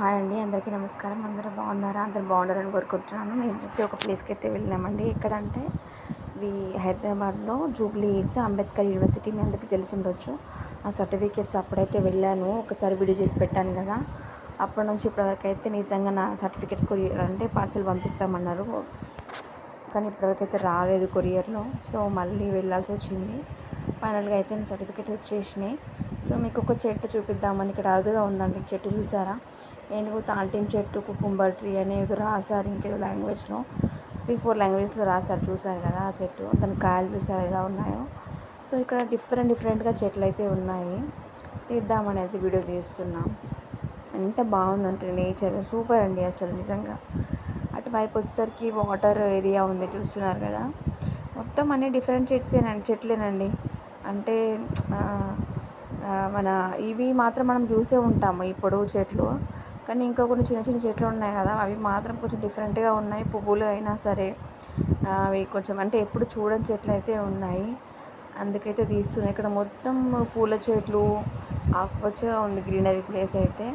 Hi అండి అందరికీ నమస్కారం. అందరూ బాగున్నారా? అందరు బాగున్నారని కోరుకుంటున్నాను. మేమైతే ఒక ప్లేస్కి అయితే వెళ్ళామండి ఎక్కడంటే ఇది హైదరాబాద్లో జూబ్లీ హిల్స్ అంబేద్కర్ యూనివర్సిటీ మీ అందరికీ తెలిసి ఉండొచ్చు. ఆ సర్టిఫికేట్స్ అప్పుడైతే వెళ్ళాను. ఒకసారి వీడియో చేసి పెట్టాను కదా. అప్పటి నుంచి ఇప్పటివరకు అయితే నిజంగా నా సర్టిఫికేట్స్ కొరియర్ అంటే పార్సల్ పంపిస్తామన్నారు. కానీ ఇప్పటివరకు అయితే రాలేదు కొరియర్లో. సో మళ్ళీ వెళ్ళాల్సి వచ్చింది. ఫైనల్గా అయితే నా సర్టిఫికేట్ వచ్చేసినాయి. సో మీకు ఒక చెట్టు చూపిద్దామని ఇక్కడ అదుగా ఉందండి. చెట్టు చూసారా? ఏనుగు తాంటిం చెట్టు కుకుంబర్ ట్రీ అనేది రాశారు ఇంకేదో లాంగ్వేజ్లో. త్రీ ఫోర్ లాంగ్వేజ్లో రాశారు చూసారు కదా ఆ చెట్టు. దాని కాయలు చూసారు ఎలా ఉన్నాయో? సో ఇక్కడ డిఫరెంట్ డిఫరెంట్గా చెట్లు అయితే ఉన్నాయి. తీద్దామనేది వీడియో తీస్తున్నాం. ఎంత బాగుందంటే నేచర్. సూపర్ అండి అసలు నిజంగా. అటువైపు వచ్చేసరికి వాటర్ ఏరియా ఉంది చూస్తున్నారు కదా. మొత్తం అన్ని డిఫరెంట్ చెట్సేనండి చెట్లేనండి. అంటే మన ఇవి మాత్రం మనం చూసే ఉంటాము ఈ పొడవు చెట్లు. కానీ ఇంకా కొన్ని చిన్న చిన్న చెట్లు ఉన్నాయి కదా అవి మాత్రం కొంచెం డిఫరెంట్గా ఉన్నాయి పువ్వులు అయినా సరే. అవి కొంచెం అంటే ఎప్పుడు చూడని చెట్లు అయితే ఉన్నాయి. అందుకైతే తీస్తున్నాయి ఇక్కడ మొత్తం పూల చెట్లు ఆకుపచ్చగా ఉంది గ్రీనరీ ప్లేస్ అయితే.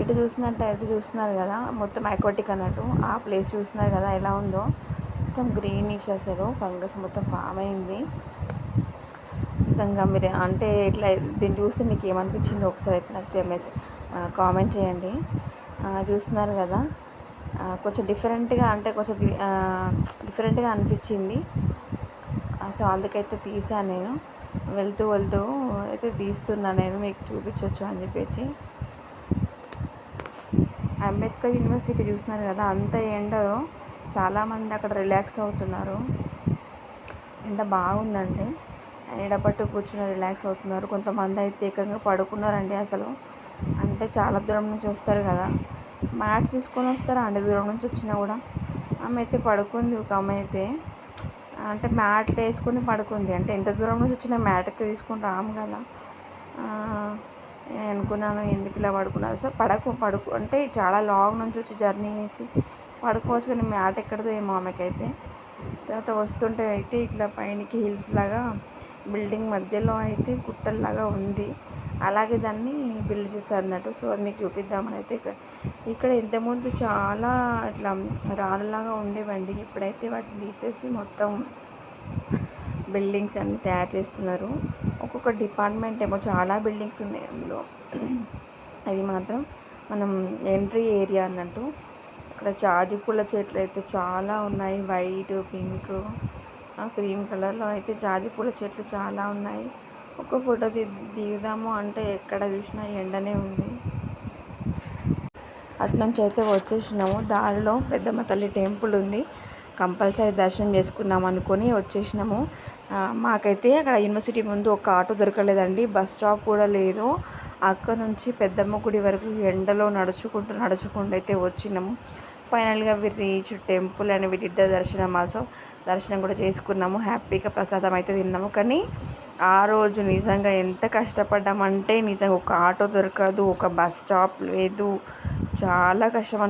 ఇటు చూసినట్టు అయితే చూస్తున్నారు కదా మొత్తం అక్వాటిక్ అన్నట్టు. ఆ ప్లేస్ చూస్తున్నారు కదా ఎలా ఉందో. మొత్తం గ్రీనిష్ అసలు ఫంగస్ మొత్తం ఫామ్ అయింది. నిజంగా మీరు అంటే ఇట్లా దీన్ని చూస్తే మీకు ఏమనిపించిందో ఒకసారి అయితే నాకు చెప్పేసి కామెంట్ చేయండి. చూస్తున్నారు కదా కొంచెం డిఫరెంట్గా అంటే కొంచెం డిఫరెంట్గా అనిపించింది. సో అందుకైతే తీసాను నేను. వెళ్తూ వెళ్తూ అయితే తీస్తున్నా నేను మీకు చూపించవచ్చు అని చెప్పేసి. అంబేద్కర్ యూనివర్సిటీ చూస్తున్నారు కదా అంత ఎండలో చాలామంది అక్కడ రిలాక్స్ అవుతున్నారు. ఎండ బాగుందండి. ఎడబట్టు కూర్చుని రిలాక్స్ అవుతున్నారు. కొంతమంది అయితే ఏకంగా పడుకున్నారండి అసలు. అంటే చాలా దూరం నుంచి వస్తారు కదా. మ్యాట్స్ తీసుకొని వస్తారా అండి? దూరం నుంచి వచ్చినా కూడా. ఆమె అయితే పడుకుంది ఒక ఆమె అయితే. అంటే మ్యాట్లు వేసుకొని పడుకుంది. అంటే ఎంత దూరం నుంచి వచ్చినా మ్యాట్ అయితే తీసుకుని రాము కదా. నేను అనుకున్నాను ఎందుకు ఇలా పడుకున్నారు? సార్ పడకు పడుకు అంటే చాలా లాంగ్ నుంచి వచ్చి జర్నీ చేసి పడుకోవచ్చు కానీ మ్యాట్ ఎక్కడదో ఏమో ఆమెకైతే. తర్వాత వస్తుంటే అయితే ఇట్లా పైనకి హిల్స్ లాగా బిల్డింగ్ మధ్యలో అయితే గుట్టల్లాగా ఉంది. అలాగే దాన్ని బిల్డ్ చేశారు అన్నట్టు సో అది మీకు చూపిద్దామని అయితే ఇక్కడ ఇంతకుముందు చాలా ఇట్లా రాళ్ళలాగా ఉండేవండి. ఇప్పుడైతే వాటిని తీసేసి మొత్తం బిల్డింగ్స్ అన్ని తయారు చేస్తున్నారు. ఒక్కొక్క డిపార్ట్మెంట్ ఏమో చాలా బిల్డింగ్స్ ఉన్నాయి అందులో. అది మాత్రం మనం ఎంట్రీ ఏరియా అన్నట్టు. ఇక్కడ జాజి పూల చెట్లు అయితే చాలా ఉన్నాయి. వైట్ పింక్ క్రీమ్ కలర్లో అయితే జాజి పూల చెట్లు చాలా ఉన్నాయి. ఒక ఫోటో ది దిగుదాము అంటే ఎక్కడ చూసినా ఎండనే ఉంది. అట్నుంచి అయితే వచ్చేసినాము. దారిలో పెద్దమ్మ తల్లి టెంపుల్ ఉంది. కంపల్సరీ దర్శనం చేసుకుందాం అనుకొని వచ్చేసినాము. మాకైతే అక్కడ యూనివర్సిటీ ముందు ఒక ఆటో దొరకలేదండి. బస్ స్టాప్ కూడా లేదు. అక్కడ నుంచి పెద్దమ్మ గుడి వరకు ఎండలో నడుచుకుంటూ నడుచుకుంటూ అయితే వచ్చినాము. ఫైనల్గా we reach temple and we did the darshanam also దర్శనం కూడా చేసుకున్నాము. హ్యాపీగా ప్రసాదం అయితే తిన్నాము. కానీ ఆ రోజు నిజంగా ఎంత కష్టపడ్డామంటే నిజంగా ఒక ఆటో దొరకదు ఒక బస్ స్టాప్ లేదు. చాలా కష్టం